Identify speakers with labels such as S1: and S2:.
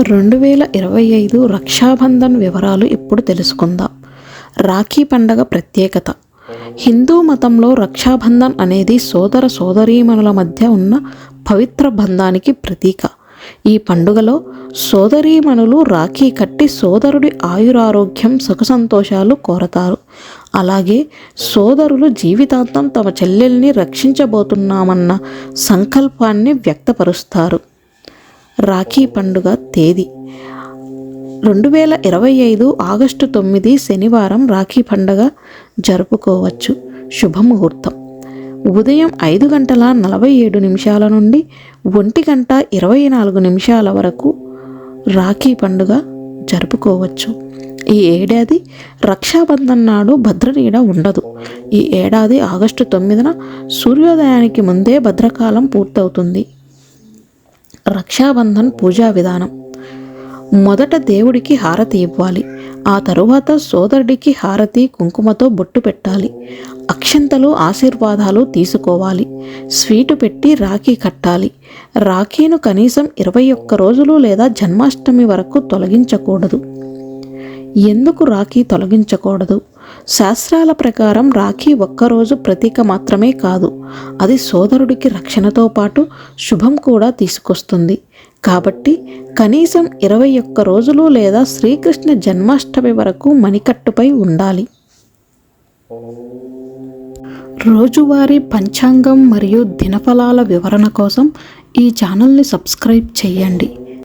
S1: రెండు వేల ఇరవై ఐదు రక్షాబంధన్ వివరాలు ఇప్పుడు తెలుసుకుందాం. రాఖీ పండగ ప్రత్యేకత. హిందూ మతంలో రక్షాబంధన్ అనేది సోదర సోదరీమణుల మధ్య ఉన్న పవిత్ర బంధానికి ప్రతీక. ఈ పండుగలో సోదరీమణులు రాఖీ కట్టి సోదరుడి ఆయురారోగ్యం సుఖ సంతోషాలు కోరతారు. అలాగే సోదరులు జీవితాంతం తమ చెల్లెల్ని రక్షించబోతున్నామన్న సంకల్పాన్ని వ్యక్తపరుస్తారు. రాఖీ పండుగ తేదీ. రెండు వేల ఇరవై ఐదు ఆగస్టు తొమ్మిది శనివారం రాఖీ పండుగ జరుపుకోవచ్చు. శుభముహూర్తం. ఉదయం ఐదు గంటల నలభై ఏడు నిమిషాల నుండి ఒంటి గంట ఇరవై నాలుగు నిమిషాల వరకు రాఖీ పండుగ జరుపుకోవచ్చు. ఈ ఏడాది రక్షాబంధన్ నాడు భద్రనీడ ఉండదు. ఈ ఏడాది ఆగస్టు తొమ్మిదిన సూర్యోదయానికి ముందే భద్రకాలం పూర్తవుతుంది. రక్షాబంధన్ పూజా విధానం. మొదట దేవుడికి హారతి ఇవ్వాలి ఆ తరువాత సోదరుడికి హారతి కుంకుమతో బొట్టు పెట్టాలి అక్షంతలు ఆశీర్వాదాలు తీసుకోవాలి స్వీటు పెట్టి రాఖీ కట్టాలి. రాఖీను కనీసం ఇరవై ఒక్క రోజులు లేదా జన్మాష్టమి వరకు తొలగించకూడదు. ఎందుకు రాఖీ తొలగించకూడదు? శాస్త్రాల ప్రకారం రాఖీ ఒక్కరోజు ప్రతీక మాత్రమే కాదు అది సోదరుడికి రక్షణతో పాటు శుభం కూడా తీసుకొస్తుంది. కాబట్టి కనీసం ఇరవై ఒక్క రోజులు లేదా శ్రీకృష్ణ జన్మాష్టమి వరకు మణికట్టుపై ఉండాలి. రోజువారీ పంచాంగం మరియు దినఫలాల వివరణ కోసం ఈ ఛానల్ని సబ్స్క్రైబ్ చేయండి.